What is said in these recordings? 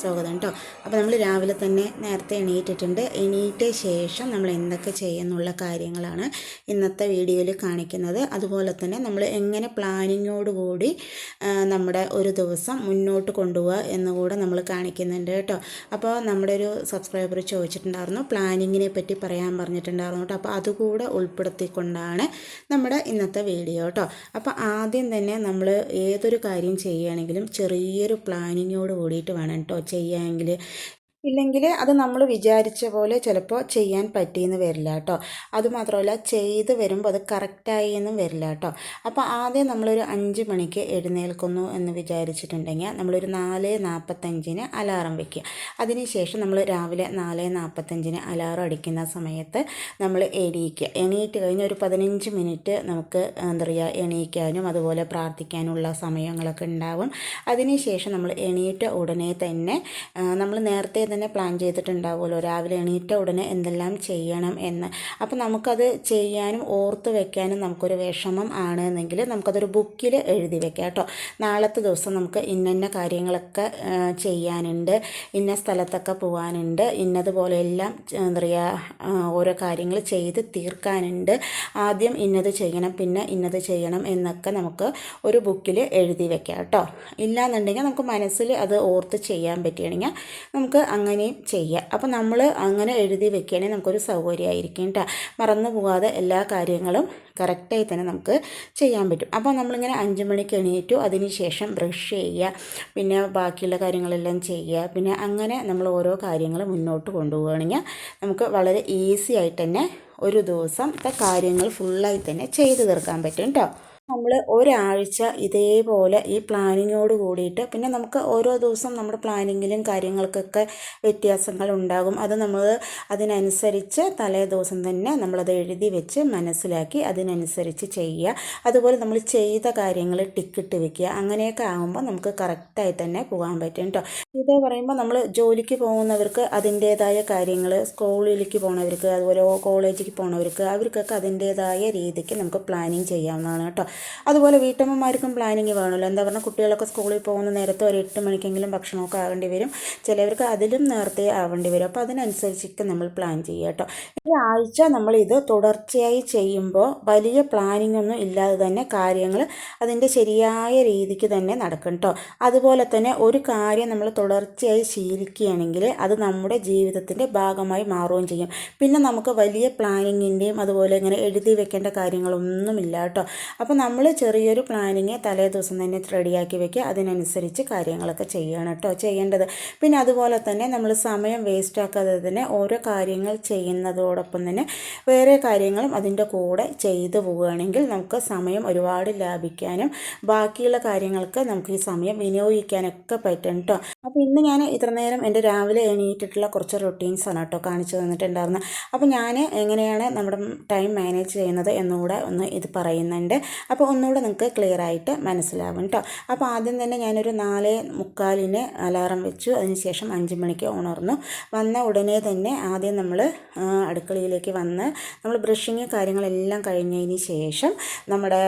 സ്വാഗതം കേട്ടോ അപ്പോൾ നമ്മൾ രാവിലെ തന്നെ നേരത്തെ എണീറ്റിട്ടുണ്ട്. എണീറ്റ ശേഷം നമ്മൾ എന്തൊക്കെ ചെയ്യുന്നുള്ള കാര്യങ്ങളാണ് ഇന്നത്തെ വീഡിയോയിൽ കാണിക്കുന്നത്. അതുപോലെ തന്നെ നമ്മൾ എങ്ങനെ പ്ലാനിങ്ങോടുകൂടി കൂടി നമ്മുടെ ഒരു ദിവസം മുന്നോട്ട് കൊണ്ടുപോകുക എന്നുകൂടെ നമ്മൾ കാണിക്കുന്നുണ്ട് കേട്ടോ അപ്പോൾ നമ്മുടെ ഒരു സബ്സ്ക്രൈബർ ചോദിച്ചിട്ടുണ്ടായിരുന്നു. പ്ലാനിങ്ങിനെ പറ്റി പറയാൻ പറഞ്ഞിട്ടുണ്ടായിരുന്നു കേട്ടോ അപ്പോൾ അതുകൂടെ ഉൾപ്പെടുത്തിക്കൊണ്ടാണ് നമ്മുടെ ഇന്നത്തെ വീഡിയോ കേട്ടോ അപ്പോൾ ആദ്യം തന്നെ നമ്മൾ ഏതൊരു കാര്യം ചെയ്യുകയാണെങ്കിലും ചെറിയൊരു പ്ലാനിങ്ങോട് കൂടിയിട്ട് വേണം കേട്ടോ ചെയ്യാമെങ്കിൽ ഇല്ലെങ്കിൽ അത് നമ്മൾ വിചാരിച്ച പോലെ ചിലപ്പോൾ ചെയ്യാൻ പറ്റിയെന്ന് വരില്ല കേട്ടോ. അതുമാത്രമല്ല ചെയ്ത് വരുമ്പോൾ അത് കറക്റ്റായി എന്നും വരില്ല കേട്ടോ. അപ്പോൾ ആദ്യം നമ്മളൊരു അഞ്ച് മണിക്ക് എഴുന്നേൽക്കുന്നു എന്ന് വിചാരിച്ചിട്ടുണ്ടെങ്കിൽ നമ്മളൊരു നാല് നാൽപ്പത്തഞ്ചിന് അലാറം വെക്കുക. അതിനുശേഷം നമ്മൾ രാവിലെ നാല് നാൽപ്പത്തഞ്ചിന് അലാറം അടിക്കുന്ന സമയത്ത് നമ്മൾ എണീക്കുക. എണീറ്റ് കഴിഞ്ഞ് ഒരു പതിനഞ്ച് മിനിറ്റ് നമുക്ക് എന്താ പറയുക എണീക്കാനും അതുപോലെ പ്രാർത്ഥിക്കാനുള്ള സമയങ്ങളൊക്കെ ഉണ്ടാവും. അതിനുശേഷം നമ്മൾ എണീറ്റ ഉടനെ തന്നെ നമ്മൾ നേരത്തെ തന്നെ പ്ലാൻ ചെയ്തിട്ടുണ്ടാവുമല്ലോ. രാവിലെ എണീറ്റ ഉടനെ എന്തെല്ലാം ചെയ്യണം എന്ന്. അപ്പോൾ നമുക്കത് ചെയ്യാനും ഓർത്ത് വെക്കാനും നമുക്കൊരു വിഷമം ആണ് എന്നെങ്കിൽ നമുക്കതൊരു ബുക്കിൽ എഴുതി വെക്കാം കേട്ടോ. നാളത്തെ ദിവസം നമുക്ക് ഇന്നന്ന കാര്യങ്ങളൊക്കെ ചെയ്യാനുണ്ട്. ഇന്ന സ്ഥലത്തൊക്കെ പോകാനുണ്ട് ഇന്നതുപോലെ എല്ലാം എന്താ പറയുക ഓരോ കാര്യങ്ങൾ ചെയ്ത് തീർക്കാനുണ്ട്. ആദ്യം ഇന്നത് ചെയ്യണം പിന്നെ ഇന്നത് ചെയ്യണം എന്നൊക്കെ നമുക്ക് ഒരു ബുക്കിൽ എഴുതി വെക്കാം കേട്ടോ. ഇല്ലാന്നുണ്ടെങ്കിൽ നമുക്ക് മനസ്സിൽ അത് ഓർത്ത് ചെയ്യാൻ പറ്റുകയാണെങ്കിൽ നമുക്ക് അങ്ങനെയും ചെയ്യുക അപ്പോൾ നമ്മൾ അങ്ങനെ എഴുതി വെക്കുകയാണെങ്കിൽ നമുക്കൊരു സൗകര്യമായിരിക്കും കേട്ടോ മറന്നു പോകാതെ എല്ലാ കാര്യങ്ങളും കറക്റ്റായി തന്നെ നമുക്ക് ചെയ്യാൻ പറ്റും. അപ്പോൾ നമ്മളിങ്ങനെ അഞ്ച് മണിക്ക് എണീറ്റു അതിന് ശേഷം ബ്രഷ് ചെയ്യുക പിന്നെ ബാക്കിയുള്ള കാര്യങ്ങളെല്ലാം ചെയ്യുക പിന്നെ അങ്ങനെ നമ്മൾ ഓരോ കാര്യങ്ങൾ മുന്നോട്ട് കൊണ്ടുപോവുകയാണെങ്കിൽ നമുക്ക് വളരെ ഈസി ആയിട്ട് തന്നെ ഒരു ദിവസത്തെ കാര്യങ്ങൾ ഫുള്ളായി തന്നെ ചെയ്തു തീർക്കാൻ പറ്റും കേട്ടോ നമ്മൾ ഒരാഴ്ച ഇതേപോലെ ഈ പ്ലാനിങ്ങോട് കൂടിയിട്ട് പിന്നെ നമുക്ക് ഓരോ ദിവസം നമ്മുടെ പ്ലാനിങ്ങിലും കാര്യങ്ങൾക്കൊക്കെ വ്യത്യാസങ്ങൾ ഉണ്ടാകും അത് നമ്മൾ അതിനനുസരിച്ച് തലേ ദിവസം തന്നെ നമ്മളത് എഴുതി വെച്ച് മനസ്സിലാക്കി അതിനനുസരിച്ച് ചെയ്യുക. അതുപോലെ നമ്മൾ ചെയ്ത കാര്യങ്ങൾ ടിക്കിട്ട് വെക്കുക. അങ്ങനെയൊക്കെ ആകുമ്പോൾ നമുക്ക് കറക്റ്റായി തന്നെ പോകാൻ പറ്റും കേട്ടോ ഇത് പറയുമ്പോൾ നമ്മൾ ജോലിക്ക് പോകുന്നവർക്ക് അതിന്റേതായ കാര്യങ്ങൾ സ്കൂളിലേക്ക് പോകുന്നവർക്ക് അതുപോലെ കോളേജിലേക്ക് പോകുന്നവർക്ക് അവർക്കൊക്കെ അതിന്റേതായ രീതിക്ക് നമുക്ക് പ്ലാനിങ് ചെയ്യാവുന്നതാണ് കേട്ടോ അതുപോലെ വീട്ടമ്മമാർക്കും പ്ലാനിങ് വേണമല്ലോ. എന്താ പറഞ്ഞാൽ കുട്ടികളൊക്കെ സ്കൂളിൽ പോകുന്ന നേരത്തെ ഒരു എട്ട് മണിക്കെങ്കിലും ഭക്ഷണമൊക്കെ ആവേണ്ടി വരും. ചിലവർക്ക് അതിലും നേരത്തെ ആവേണ്ടി വരും. അപ്പോൾ അതിനനുസരിച്ചൊക്കെ നമ്മൾ പ്ലാൻ ചെയ്യുക കേട്ടോ. ഒരാഴ്ച നമ്മളിത് തുടർച്ചയായി ചെയ്യുമ്പോൾ വലിയ പ്ലാനിങ് ഒന്നും ഇല്ലാതെ തന്നെ കാര്യങ്ങൾ അതിന്റെ ശരിയായ രീതിക്ക് തന്നെ നടക്കും കേട്ടോ. അതുപോലെ തന്നെ ഒരു കാര്യം നമ്മൾ തുടർച്ചയായി ശീലിക്കുകയാണെങ്കിൽ അത് നമ്മുടെ ജീവിതത്തിന്റെ ഭാഗമായി മാറുകയും ചെയ്യും. പിന്നെ നമുക്ക് വലിയ പ്ലാനിങ്ങിന്റെയും അതുപോലെ ഇങ്ങനെ എഴുതി വെക്കേണ്ട കാര്യങ്ങളൊന്നുമില്ല കേട്ടോ. അപ്പോൾ നമ്മൾ ചെറിയൊരു പ്ലാനിങ് തലേ ദിവസം തന്നെ റെഡിയാക്കി വെക്കുക. അതിനനുസരിച്ച് കാര്യങ്ങളൊക്കെ ചെയ്യണം കേട്ടോ ചെയ്യേണ്ടത്. പിന്നെ അതുപോലെ തന്നെ നമ്മൾ സമയം വേസ്റ്റ് ആക്കാതെ തന്നെ ഓരോ കാര്യങ്ങൾ ചെയ്യുന്നതോടൊപ്പം തന്നെ വേറെ കാര്യങ്ങളും അതിന്റെ കൂടെ ചെയ്തു പോവുകയാണെങ്കിൽ നമുക്ക് സമയം ഒരുപാട് ലാഭിക്കാനും ബാക്കിയുള്ള കാര്യങ്ങൾക്ക് നമുക്ക് ഈ സമയം വിനിയോഗിക്കാനൊക്കെ പറ്റും കേട്ടോ അപ്പോൾ ഇന്ന് ഞാൻ ഇത്ര നേരം എന്റെ രാവിലെ എണീറ്റിട്ടുള്ള കുറച്ച് റൊട്ടീൻസ് ആണ് കേട്ടോ കാണിച്ചു തന്നിട്ടുണ്ടായിരുന്നത്. അപ്പോൾ ഞാൻ എങ്ങനെയാണ് നമ്മുടെ ടൈം മാനേജ് ചെയ്യുന്നത് എന്നുകൂടെ ഒന്ന് ഇത് പറയുന്നുണ്ട്. അപ്പോൾ ഒന്നുകൂടെ നിങ്ങൾക്ക് ക്ലിയർ ആയിട്ട് മനസ്സിലാവും കേട്ടോ അപ്പോൾ ആദ്യം തന്നെ ഞാനൊരു നാല് മുക്കാലിന് അലാറം വെച്ചു. അതിനുശേഷം അഞ്ച് മണിക്ക് ഉണർന്നു. വന്ന ഉടനെ തന്നെ ആദ്യം നമ്മൾ അടുക്കളയിലേക്ക് വന്ന് നമ്മൾ ബ്രഷിങ് കാര്യങ്ങളെല്ലാം കഴിഞ്ഞതിന് ശേഷം നമ്മുടെ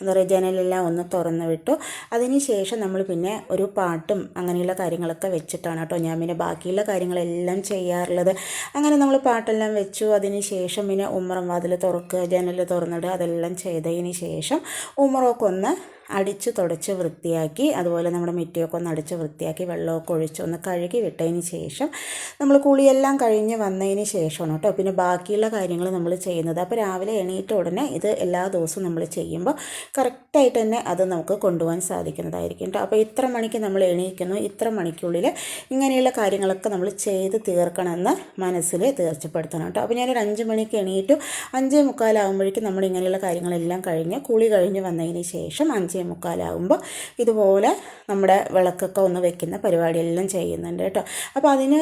എന്താ പറയുക ജനലെല്ലാം ഒന്ന് തുറന്നു വിട്ടു. അതിന് ശേഷം നമ്മൾ പിന്നെ ഒരു പാട്ടും അങ്ങനെയുള്ള കാര്യങ്ങളൊക്കെ വെച്ചിട്ടാണ് കേട്ടോ ഞാൻ പിന്നെ ബാക്കിയുള്ള കാര്യങ്ങളെല്ലാം ചെയ്യാറുള്ളത്. അങ്ങനെ നമ്മൾ പാട്ടെല്ലാം വെച്ചു. അതിന് ശേഷം പിന്നെ ഉമ്മറം വാതിൽ തുറക്കുക ജനൽ തുറന്നിടുക അതെല്ലാം ചെയ്തതിന് ശേഷം ഉമ്മറമൊക്കെ ഒന്ന്. അടിച്ച് തുടച്ച് വൃത്തിയാക്കി അതുപോലെ നമ്മുടെ മിറ്റിയൊക്കെ ഒന്ന് അടിച്ച് വൃത്തിയാക്കി വെള്ളമൊക്കെ ഒഴിച്ച് ഒന്ന് കഴുകി വിട്ടതിന് ശേഷം നമ്മൾ കുളിയെല്ലാം കഴിഞ്ഞ് വന്നതിന് ശേഷമാണ് കേട്ടോ പിന്നെ ബാക്കിയുള്ള കാര്യങ്ങൾ നമ്മൾ ചെയ്യുന്നത്. അപ്പോൾ രാവിലെ എണീറ്റ ഉടനെ ഇത് എല്ലാ ദിവസവും നമ്മൾ ചെയ്യുമ്പോൾ കറക്റ്റായിട്ട് തന്നെ അത് നമുക്ക് കൊണ്ടുപോകാൻ സാധിക്കുന്നതായിരിക്കും കേട്ടോ. അപ്പോൾ ഇത്ര മണിക്ക് നമ്മൾ എണീക്കുന്നു ഇത്ര മണിക്കുള്ളിൽ ഇങ്ങനെയുള്ള കാര്യങ്ങളൊക്കെ നമ്മൾ ചെയ്ത് തീർക്കണമെന്ന് മനസ്സിൽ തീർച്ചപ്പെടുത്തണം കേട്ടോ. അപ്പോൾ ഞാനൊരു അഞ്ച് മണിക്ക് എണീറ്റു അഞ്ചേ മുക്കാലാകുമ്പോഴേക്കും നമ്മൾ ഇങ്ങനെയുള്ള കാര്യങ്ങളെല്ലാം കഴിഞ്ഞ് കുളി കഴിഞ്ഞ് വന്നതിന് ശേഷം അഞ്ചേ മുക്കാലാകുമ്പോൾ ഇതുപോലെ നമ്മുടെ വിളക്കൊക്കെ ഒന്ന് വെക്കുന്ന പരിപാടിയെല്ലാം ചെയ്യുന്നുണ്ട് കേട്ടോ. അപ്പോൾ അതിന്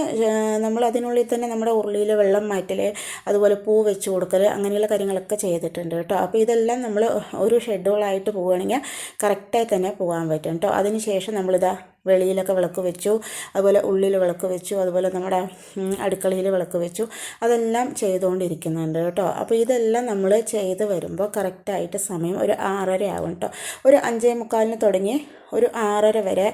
നമ്മൾ അതിനുള്ളിൽ തന്നെ നമ്മുടെ ഉരുളിയിൽ വെള്ളം മാറ്റൽ അതുപോലെ പൂ വെച്ച് കൊടുക്കൽ അങ്ങനെയുള്ള കാര്യങ്ങളൊക്കെ ചെയ്തിട്ടുണ്ട് കേട്ടോ. അപ്പോൾ ഇതെല്ലാം നമ്മൾ ഒരു ഷെഡ്യൂളായിട്ട് പോവുകയാണെങ്കിൽ കറക്റ്റായി തന്നെ പോകാൻ പറ്റും കേട്ടോ. അതിന് ശേഷം നമ്മളിതാ വെളിയിലൊക്കെ വിളക്ക് വെച്ചു അതുപോലെ ഉള്ളിൽ വിളക്ക് വെച്ചു അതുപോലെ നമ്മുടെ അടുക്കളയിൽ വിളക്ക് വെച്ചു. അതെല്ലാം ചെയ്തുകൊണ്ടിരിക്കുന്നുണ്ട് കേട്ടോ. അപ്പോൾ ഇതെല്ലാം നമ്മൾ ചെയ്ത് വരുമ്പോൾ കറക്റ്റായിട്ട് സമയം ഒരു ആറര ആകും കേട്ടോ. ഒരു അഞ്ചേ മുക്കാലിന് തുടങ്ങി ഒരു ആറര വരെ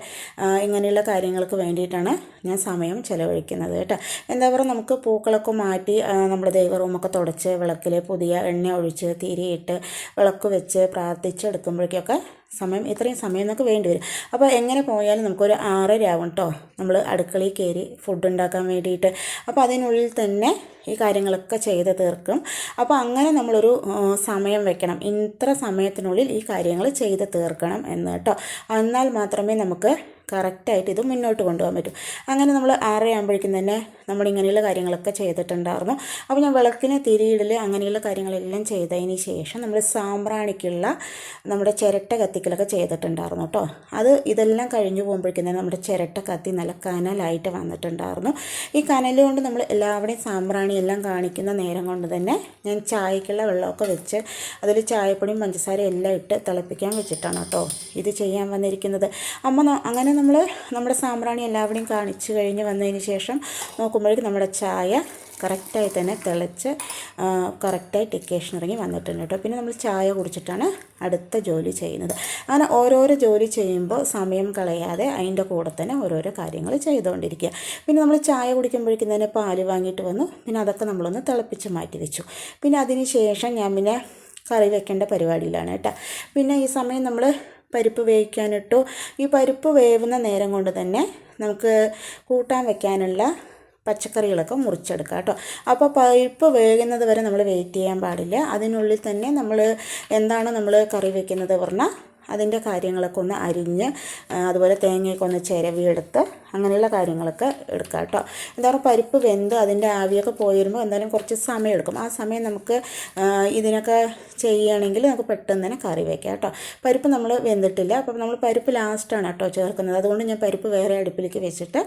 ഇങ്ങനെയുള്ള കാര്യങ്ങൾക്ക് വേണ്ടിയിട്ടാണ് ഞാൻ സമയം ചിലവഴിക്കുന്നത് കേട്ടോ. എന്താ പറയുക നമുക്ക് പൂക്കളൊക്കെ മാറ്റി നമ്മുടെ ദൈവറൂമൊക്കെ തുടച്ച് വിളക്കിൽ പുതിയ എണ്ണ ഒഴിച്ച് തിരിയിട്ട് വിളക്ക് വെച്ച് പ്രാർത്ഥിച്ചെടുക്കുമ്പോഴേക്കൊക്കെ സമയം ഇത്രയും സമയം നമുക്ക് വേണ്ടി വരും. അപ്പോൾ എങ്ങനെ പോയാലും നമുക്കൊരു ആറര ആവും കേട്ടോ നമ്മൾ അടുക്കളയിൽ കയറി ഫുഡ് ഉണ്ടാക്കാൻ വേണ്ടിയിട്ട്. അപ്പോൾ അതിനുള്ളിൽ തന്നെ ഈ കാര്യങ്ങളൊക്കെ ചെയ്ത് തീർക്കും. അപ്പോൾ അങ്ങനെ നമ്മളൊരു സമയം വെക്കണം. ഇത്ര സമയത്തിനുള്ളിൽ ഈ കാര്യങ്ങൾ ചെയ്ത് തീർക്കണം എന്ന് കേട്ടോ എന്നാൽ മാത്രമേ നമുക്ക് കറക്റ്റായിട്ട് ഇത് മുന്നോട്ട് കൊണ്ടുപോകാൻ പറ്റും. അങ്ങനെ നമ്മൾ ആറരയാകുമ്പോഴേക്കും തന്നെ നമ്മൾ ഇങ്ങനെയുള്ള കാര്യങ്ങളൊക്കെ ചെയ്തിട്ടുണ്ടായിരുന്നു. അപ്പോൾ ഞാൻ വിളക്കിന് തിരിയിടൽ അങ്ങനെയുള്ള കാര്യങ്ങളെല്ലാം ചെയ്തതിന് ശേഷം നമ്മൾ സാമ്പ്രാണിക്കുള്ള നമ്മുടെ ചിരട്ട കത്തിക്കലൊക്കെ ചെയ്തിട്ടുണ്ടായിരുന്നു കേട്ടോ. അത് ഇതെല്ലാം കഴിഞ്ഞു പോകുമ്പോഴേക്കും തന്നെ നമ്മുടെ ചിരട്ട കത്തി നല്ല കനലായിട്ട് വന്നിട്ടുണ്ടായിരുന്നു. ഈ കനലുകൊണ്ട് കൊണ്ട് നമ്മൾ എല്ലാവരുടെയും സാമ്പ്രാണി എല്ലാം കാണിക്കുന്ന നേരം കൊണ്ട് തന്നെ ഞാൻ ചായക്കുള്ള വെള്ളമൊക്കെ വെച്ച് അതിൽ ചായപ്പൊടിയും പഞ്ചസാരയും എല്ലാം ഇട്ട് തിളപ്പിക്കാൻ വെച്ചിട്ടാണ് കേട്ടോ ഇത് ചെയ്യാൻ വന്നിരിക്കുന്നത്. അമ്മ അങ്ങനെ നമ്മൾ നമ്മുടെ സാമ്പ്രാണി എല്ലാവരുടെയും കാണിച്ചു കഴിഞ്ഞ് വന്നതിന് ശേഷം നോക്കുമ്പോഴേക്കും നമ്മുടെ ചായ കറക്റ്റായി തന്നെ തിളച്ച് കറക്റ്റായി ടിക്കേഷൻ ഇറങ്ങി വന്നിട്ടുണ്ട് കേട്ടോ. പിന്നെ നമ്മൾ ചായ കുടിച്ചിട്ടാണ് അടുത്ത ജോലി ചെയ്യുന്നത്. അങ്ങനെ ഓരോരോ ജോലി ചെയ്യുമ്പോൾ സമയം കളയാതെ അതിന്റെ കൂടെ തന്നെ ഓരോരോ കാര്യങ്ങൾ ചെയ്തുകൊണ്ടിരിക്കുക. പിന്നെ നമ്മൾ ചായ കുടിക്കുമ്പോഴേക്കും തന്നെ പാൽ വാങ്ങിയിട്ട് വന്നു. പിന്നെ അതൊക്കെ നമ്മളൊന്ന് തിളപ്പിച്ച് മാറ്റി വെച്ചു. പിന്നെ അതിന് ശേഷം ഞാൻ പിന്നെ കറി വെക്കേണ്ട പരിപാടിയിലാണ് കേട്ടോ. പിന്നെ ഈ സമയം നമ്മൾ പരിപ്പ് വേവിക്കാനിട്ടു. ഈ പരിപ്പ് വേവുന്ന നേരം കൊണ്ട് തന്നെ നമുക്ക് കൂട്ടാൻ വെക്കാനുള്ള പച്ചക്കറികളൊക്കെ മുറിച്ചെടുക്കുക കേട്ടോ. അപ്പോൾ പരിപ്പ് വേകുന്നത് വരെ നമ്മൾ വെയിറ്റ് ചെയ്യാൻ പാടില്ല. അതിനുള്ളിൽ തന്നെ നമ്മൾ എന്താണ് നമ്മൾ കറി വെക്കുന്നത് പറഞ്ഞാൽ അതിന്റെ കാര്യങ്ങളൊക്കെ ഒന്ന് അരിഞ്ഞ് അതുപോലെ തേങ്ങയൊക്കെ ഒന്ന് ചിരവിയെടുത്ത് അങ്ങനെയുള്ള കാര്യങ്ങളൊക്കെ എടുക്കുക കേട്ടോ. എന്താ പറയുക പരിപ്പ് വെന്ത് അതിന്റെ ആവിയൊക്കെ പോയി വരുമ്പോൾ എന്തായാലും കുറച്ച് സമയം എടുക്കും ആ സമയം നമുക്ക് ഇതിനൊക്കെ ചെയ്യുകയാണെങ്കിൽ നമുക്ക് പെട്ടെന്ന് തന്നെ കറി വയ്ക്കാം കേട്ടോ. പരിപ്പ് നമ്മൾ വെന്തിട്ടില്ല. അപ്പോൾ നമ്മൾ പരിപ്പ് ലാസ്റ്റാണ് കേട്ടോ ചേർക്കുന്നത്. അതുകൊണ്ട് ഞാൻ പരിപ്പ് വേറെ അടുപ്പിലേക്ക് വെച്ചിട്ട്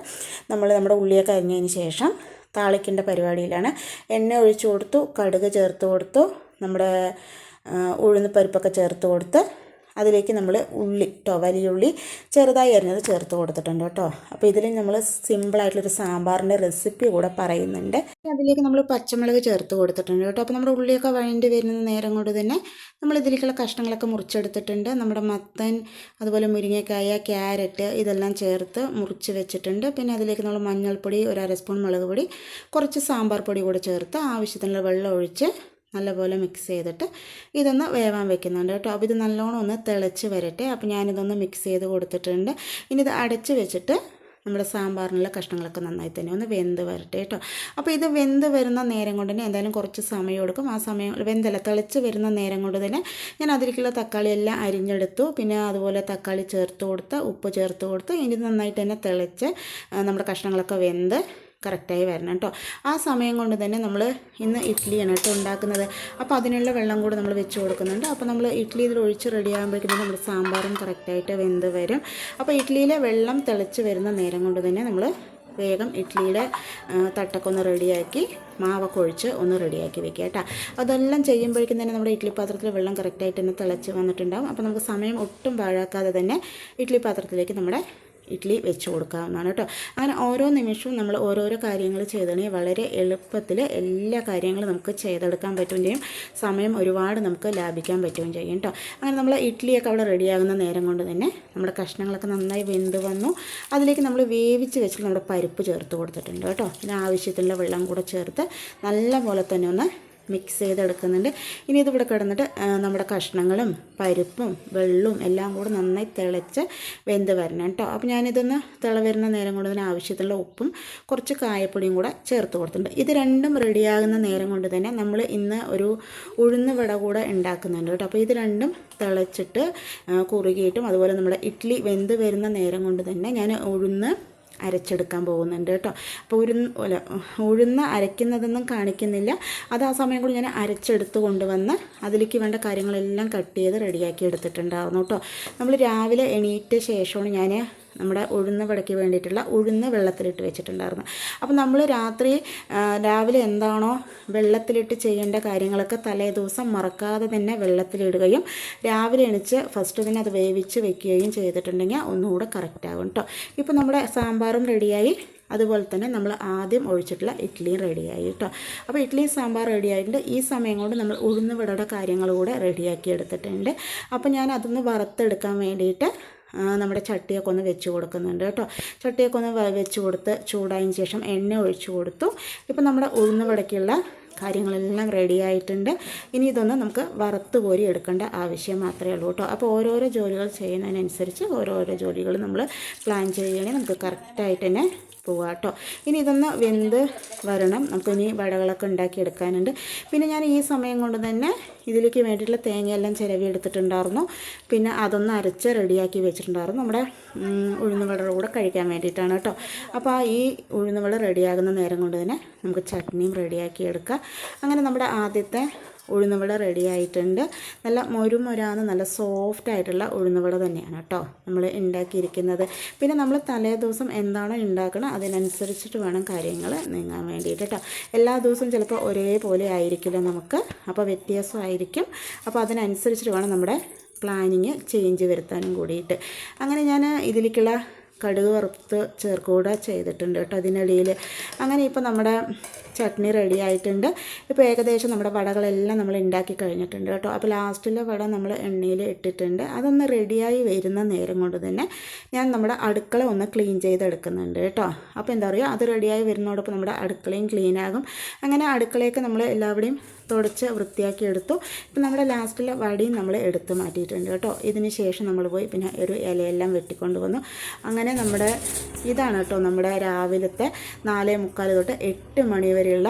നമ്മൾ നമ്മുടെ ഉള്ളിയൊക്കെ അരിഞ്ഞതിന് ശേഷം താളിക്കേണ്ട പരിപാടിയിലാണ്. എണ്ണ ഒഴിച്ചു കൊടുത്തു കടുക് ചേർത്ത് കൊടുത്തു നമ്മുടെ ഉഴുന്ന് പരിപ്പൊക്കെ ചേർത്ത് കൊടുത്ത് അതിലേക്ക് നമ്മൾ ഉള്ളി കേട്ടോ വലിയ ഉള്ളി ചെറുതായി അരിഞ്ഞത് ചേർത്ത് കൊടുത്തിട്ടുണ്ട് കേട്ടോ അപ്പോൾ ഇതിൽ നമ്മൾ സിമ്പിളായിട്ടുള്ളൊരു സാമ്പാറിന്റെ റെസിപ്പി കൂടെ പറയുന്നുണ്ട്. അതിലേക്ക് നമ്മൾ പച്ചമുളക് ചേർത്ത് കൊടുത്തിട്ടുണ്ട് കേട്ടോ അപ്പോൾ നമ്മുടെ ഉള്ളിയൊക്കെ വഴണ്ടി വരുന്ന നേരം കൊണ്ട് തന്നെ നമ്മൾ ഇതിലേക്കുള്ള കഷ്ണങ്ങളൊക്കെ മുറിച്ചെടുത്തിട്ടുണ്ട്. നമ്മുടെ മത്തൻ അതുപോലെ മുരിങ്ങക്കായ ക്യാരറ്റ് ഇതെല്ലാം ചേർത്ത് മുറിച്ച് വെച്ചിട്ടുണ്ട്. പിന്നെ അതിലേക്ക് നമ്മൾ മഞ്ഞൾപ്പൊടി ഒരു അര സ്പൂൺ മുളക് പൊടി കുറച്ച് സാമ്പാർ പൊടി കൂടെ ചേർത്ത് ആവശ്യത്തിനുള്ള വെള്ളം ഒഴിച്ച് നല്ലപോലെ മിക്സ് ചെയ്തിട്ട് ഇതൊന്ന് വേവാൻ വെക്കുന്നുണ്ട് കേട്ടോ. അപ്പോൾ ഇത് നല്ലോണം ഒന്ന് തിളച്ച് വരട്ടെ. അപ്പോൾ ഞാനിതൊന്ന് മിക്സ് ചെയ്ത് കൊടുത്തിട്ടുണ്ട്. ഇനി ഇത് അടച്ച് വെച്ചിട്ട് നമ്മുടെ സാമ്പാറിനുള്ള കഷ്ണങ്ങളൊക്കെ നന്നായി തന്നെ ഒന്ന് വെന്ത് വരട്ടെ കേട്ടോ. അപ്പോൾ ഇത് വെന്ത് വരുന്ന നേരം കൊണ്ട് തന്നെ എന്തായാലും കുറച്ച് സമയം എടുക്കും. ആ സമയം വെന്തല്ല തിളച്ച് വരുന്ന നേരം കൊണ്ട് തന്നെ ഞാൻ അതിലേക്കുള്ള തക്കാളി എല്ലാം അരിഞ്ഞെടുത്തു. പിന്നെ അതുപോലെ തക്കാളി ചേർത്ത് കൊടുത്ത് ഉപ്പ് ചേർത്ത് കൊടുത്ത് ഇനി നന്നായിട്ട് തന്നെ തിളച്ച് നമ്മുടെ കഷ്ണങ്ങളൊക്കെ വെന്ത് കറക്റ്റായി വരണം കേട്ടോ. ആ സമയം കൊണ്ട് തന്നെ നമ്മൾ ഇന്ന് ഇഡ്ഡലിയാണ് കേട്ടോ ഉണ്ടാക്കുന്നത്. അപ്പോൾ അതിനുള്ള വെള്ളം കൂടെ നമ്മൾ വെച്ച് കൊടുക്കുന്നുണ്ട്. അപ്പോൾ നമ്മൾ ഇഡ്ഡലി ഇതിൽ ഒഴിച്ച് റെഡി ആകുമ്പോഴേക്കും നമ്മുടെ സാമ്പാറും കറക്റ്റായിട്ട് വെന്ത് വരും. അപ്പോൾ ഇഡ്ഡലിയിലെ വെള്ളം തിളച്ച് വരുന്ന നേരം കൊണ്ട് തന്നെ നമ്മൾ വേഗം ഇഡ്ഡലിയുടെ തട്ടൊക്കെ ഒന്ന് റെഡിയാക്കി മാവൊക്കെ ഒഴിച്ച് ഒന്ന് റെഡിയാക്കി വെക്കുക കേട്ടോ. അതെല്ലാം ചെയ്യുമ്പോഴേക്കും തന്നെ നമ്മുടെ ഇഡ്ഡലി പാത്രത്തിൽ വെള്ളം കറക്റ്റായിട്ട് തന്നെ തിളച്ച് വന്നിട്ടുണ്ടാകും അപ്പോൾ നമുക്ക് സമയം ഒട്ടും പാഴാക്കാതെ തന്നെ ഇഡ്ഡലി പാത്രത്തിലേക്ക് നമ്മുടെ ഇഡ്ഡലി വെച്ച് കൊടുക്കാവുന്നതാണ് കേട്ടോ. അങ്ങനെ ഓരോ നിമിഷവും നമ്മൾ ഓരോരോ കാര്യങ്ങൾ ചെയ്തിട്ടുണ്ടെങ്കിൽ വളരെ എളുപ്പത്തിൽ എല്ലാ കാര്യങ്ങളും നമുക്ക് ചെയ്തെടുക്കാൻ പറ്റുകയും ചെയ്യും. സമയം ഒരുപാട് നമുക്ക് ലാഭിക്കാൻ പറ്റുകയും ചെയ്യും കേട്ടോ. അങ്ങനെ നമ്മൾ ഇഡ്ഡലിയൊക്കെ അവിടെ റെഡിയാകുന്ന നേരം കൊണ്ട് തന്നെ നമ്മുടെ കഷ്ണങ്ങളൊക്കെ നന്നായി വെന്ത് വന്നു. അതിലേക്ക് നമ്മൾ വേവിച്ച് വെച്ചിട്ട് നമ്മുടെ പരിപ്പ് ചേർത്ത് കൊടുത്തിട്ടുണ്ട് കേട്ടോ. പിന്നെ ആവശ്യത്തിനുള്ള വെള്ളം കൂടെ ചേർത്ത് നല്ല പോലെ തന്നെ ഒന്ന് മിക്സ് ചെയ്തെടുക്കുന്നുണ്ട്. ഇനി ഇതിവിടെ കിടന്നിട്ട് നമ്മുടെ കഷ്ണങ്ങളും പരിപ്പും വെള്ളവും എല്ലാം കൂടെ നന്നായി തിളച്ച് വെന്ത് വരണം കേട്ടോ. അപ്പോൾ ഞാനിതൊന്ന് തിള വരുന്ന നേരം കൊണ്ട് തന്നെ ആവശ്യത്തിലുള്ള ഉപ്പും കുറച്ച് കായപ്പൊടിയും കൂടെ ചേർത്ത് കൊടുത്തിട്ടുണ്ട്. ഇത് രണ്ടും റെഡിയാകുന്ന നേരം കൊണ്ട് തന്നെ നമ്മൾ ഇന്ന് ഒരു ഉഴുന്ന് വട കൂടെ ഉണ്ടാക്കുന്നുണ്ട് കേട്ടോ. അപ്പോൾ ഇത് രണ്ടും തിളച്ചിട്ട് കുറുകിയിട്ടും അതുപോലെ നമ്മുടെ ഇഡ്ഡലി വെന്ത് വരുന്ന നേരം കൊണ്ട് തന്നെ ഞാൻ ഉഴുന്ന് അരച്ചെടുക്കാൻ പോകുന്നുണ്ട് കേട്ടോ. അപ്പോൾ ഒരു അല്ല ഉഴുന്ന് അരയ്ക്കുന്നതൊന്നും കാണിക്കുന്നില്ല. അത് ആ സമയം കൂടി ഞാൻ അരച്ചെടുത്ത് കൊണ്ടുവന്ന് അതിലേക്ക് വേണ്ട കാര്യങ്ങളെല്ലാം കട്ട് ചെയ്ത് റെഡിയാക്കി എടുത്തിട്ടുണ്ടായിരുന്നു കേട്ടോ. നമ്മൾ രാവിലെ എണീറ്റ ശേഷമാണ് ഞാൻ നമ്മുടെ ഉഴുന്ന് വടയ്ക്ക് വേണ്ടിയിട്ടുള്ള ഉഴുന്ന് വെള്ളത്തിലിട്ട് വെച്ചിട്ടുണ്ടായിരുന്നു. അപ്പോൾ നമ്മൾ രാത്രി രാവിലെ എന്താണോ വെള്ളത്തിലിട്ട് ചെയ്യേണ്ട കാര്യങ്ങളൊക്കെ തലേ ദിവസം മറക്കാതെ തന്നെ വെള്ളത്തിലിടുകയും രാവിലെ എണിച്ച് ഫസ്റ്റ് തന്നെ അത് വേവിച്ച് വെക്കുകയും ചെയ്തിട്ടുണ്ടെങ്കിൽ ഒന്നുകൂടെ കറക്റ്റ് ആകും കേട്ടോ ഇപ്പോൾ നമ്മുടെ സാമ്പാറും റെഡിയായി അതുപോലെ തന്നെ നമ്മൾ ആദ്യം ഒഴിച്ചിട്ടുള്ള ഇഡ്ഡലിയും റെഡിയായി കേട്ടോ അപ്പോൾ ഇഡ്ഡലിയും സാമ്പാർ റെഡി ആയിട്ടുണ്ട്. ഈ സമയം കൊണ്ട് നമ്മൾ ഉഴുന്ന് വടയുടെ കാര്യങ്ങൾ കൂടെ റെഡിയാക്കി എടുത്തിട്ടുണ്ട്. അപ്പോൾ ഞാൻ അതൊന്ന് വറുത്തെടുക്കാൻ വേണ്ടിയിട്ട് നമ്മുടെ ചട്ടിയൊക്കെ ഒന്ന് വെച്ച് കൊടുക്കുന്നുണ്ട് കേട്ടോ. ചട്ടിയൊക്കെ ഒന്ന് വെച്ച് കൊടുത്ത് ചൂടായതിന് ശേഷം എണ്ണ ഒഴിച്ചു കൊടുത്തു. ഇപ്പം നമ്മുടെ ഉഴുന്ന് വടക്കുള്ള കാര്യങ്ങളെല്ലാം റെഡി ആയിട്ടുണ്ട്. ഇനി ഇതൊന്ന് നമുക്ക് വറുത്ത് കോരി എടുക്കേണ്ട ആവശ്യം മാത്രമേ ഉള്ളൂ കേട്ടോ. അപ്പോൾ ഓരോരോ ജോലികൾ ചെയ്യുന്നതിനനുസരിച്ച് ഓരോരോ ജോലികൾ നമ്മൾ പ്ലാൻ ചെയ്യുകയാണെങ്കിൽ നമുക്ക് കറക്റ്റായിട്ട് തന്നെ പോവാം കേട്ടോ ഇനി ഇതൊന്ന് വെന്ത് വരണം. നമുക്ക് ഇനി വടകളൊക്കെ ഉണ്ടാക്കി എടുക്കാനുണ്ട് പിന്നെ ഞാൻ ഈ സമയം കൊണ്ട് തന്നെ ഇതിലേക്ക് വേണ്ടിയിട്ടുള്ള തേങ്ങയെല്ലാം ചിലവി എടുത്തിട്ടുണ്ടായിരുന്നു പിന്നെ അതൊന്ന് അരച്ച് റെഡിയാക്കി വെച്ചിട്ടുണ്ടായിരുന്നു. നമ്മുടെ ഉഴുന്നുവടയുടെ കൂടെ കഴിക്കാൻ വേണ്ടിയിട്ടാണ് കേട്ടോ അപ്പോൾ ആ ഈ ഉഴുന്നുവട റെഡിയാകുന്ന നേരം കൊണ്ട് തന്നെ നമുക്ക് ചട്നിയും റെഡിയാക്കി എടുക്കാം. അങ്ങനെ നമ്മുടെ ആദ്യത്തെ ഉഴുന്നുവട റെഡി ആയിട്ടുണ്ട്. നല്ല മൊരുമൊരാന്ന് നല്ല സോഫ്റ്റ് ആയിട്ടുള്ള ഉഴുന്നുവട തന്നെയാണ് കേട്ടോ നമ്മൾ ഉണ്ടാക്കിയിരിക്കുന്നത് പിന്നെ നമ്മൾ തലേ ദിവസം എന്താണോ ഉണ്ടാക്കണം അതിനനുസരിച്ചിട്ട് വേണം കാര്യങ്ങൾ നീങ്ങാൻ വേണ്ടിയിട്ട് കേട്ടോ എല്ലാ ദിവസവും ചിലപ്പോൾ ഒരേപോലെ ആയിരിക്കില്ല നമുക്ക്. അപ്പോൾ വ്യത്യാസമായിരിക്കും. അപ്പോൾ അതിനനുസരിച്ചിട്ട് വേണം നമ്മുടെ പ്ലാനിങ് ചേഞ്ച് വരുത്താനും കൂടിയിട്ട്. അങ്ങനെ ഞാൻ ഇതിലേക്കുള്ള കടുക് വറുത്ത് ചേർക്കുക ചെയ്തിട്ടുണ്ട് കേട്ടോ അതിനിടയിൽ അങ്ങനെ ഇപ്പോൾ നമ്മുടെ ചട്നി റെഡി ആയിട്ടുണ്ട്. ഇപ്പോൾ ഏകദേശം നമ്മുടെ വടകളെല്ലാം നമ്മൾ ഉണ്ടാക്കി കഴിഞ്ഞിട്ടുണ്ട് കേട്ടോ. അപ്പോൾ ലാസ്റ്റിലെ വട നമ്മൾ എണ്ണയിൽ ഇട്ടിട്ടുണ്ട്. അതൊന്ന് റെഡിയായി വരുന്ന നേരം കൊണ്ട് തന്നെ ഞാൻ നമ്മുടെ അടുക്കള ഒന്ന് ക്ലീൻ ചെയ്തെടുക്കുന്നുണ്ട് കേട്ടോ. അപ്പോൾ എന്താ പറയുക അത് റെഡിയായി വരുന്നതോടൊപ്പം നമ്മുടെ അടുക്കളയും ക്ലീൻ ആകും. അങ്ങനെ അടുക്കളയൊക്കെ നമ്മൾ എല്ലാവരുടെയും തുടച്ച് വൃത്തിയാക്കി എടുത്തു. ഇപ്പം നമ്മുടെ ലാസ്റ്റിലെ വടിയും നമ്മൾ എടുത്ത് മാറ്റിയിട്ടുണ്ട് കേട്ടോ. ഇതിന് ശേഷം നമ്മൾ പോയി പിന്നെ ഒരു ഇലയെല്ലാം വെട്ടിക്കൊണ്ട് വന്നു. അങ്ങനെ നമ്മുടെ ഇതാണ് കേട്ടോ നമ്മുടെ രാവിലത്തെ നാലേ മുക്കാൽ തൊട്ട് എട്ട് മണി വരെയുള്ള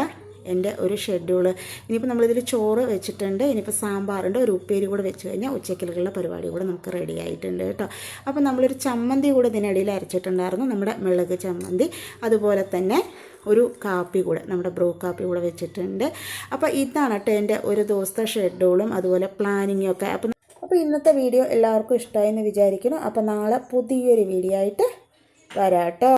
എന്റെ ഒരു ഷെഡ്യൂൾ ഇനിയിപ്പോൾ നമ്മളിതിൽ ചോറ് വെച്ചിട്ടുണ്ട് ഇനിയിപ്പോൾ സാമ്പാറുണ്ട് ഒരു ഉപ്പേരി കൂടെ വെച്ച് കഴിഞ്ഞാൽ ഉച്ചക്കിലുള്ള പരിപാടി കൂടെ നമുക്ക് റെഡി ആയിട്ടുണ്ട് കേട്ടോ. അപ്പോൾ നമ്മളൊരു ചമ്മന്തി കൂടെ ഇതിനിടയിൽ അരച്ചിട്ടുണ്ടായിരുന്നു നമ്മുടെ മിളക് ചമ്മന്തി. അതുപോലെ തന്നെ ഒരു കാപ്പി കൂടെ നമ്മുടെ ബ്രൂ കാപ്പി കൂടെ വെച്ചിട്ടുണ്ട്. അപ്പോൾ ഇതാണ് കേട്ടോ എന്റെ ഒരു ദിവസത്തെ ഷെഡ്യൂളും അതുപോലെ പ്ലാനിങ്ങും ഒക്കെ. അപ്പം അപ്പോൾ ഇന്നത്തെ വീഡിയോ എല്ലാവർക്കും ഇഷ്ടമായി എന്ന് വിചാരിക്കുന്നു. അപ്പോൾ നാളെ പുതിയൊരു വീഡിയോ ആയിട്ട് വരാം കേട്ടോ.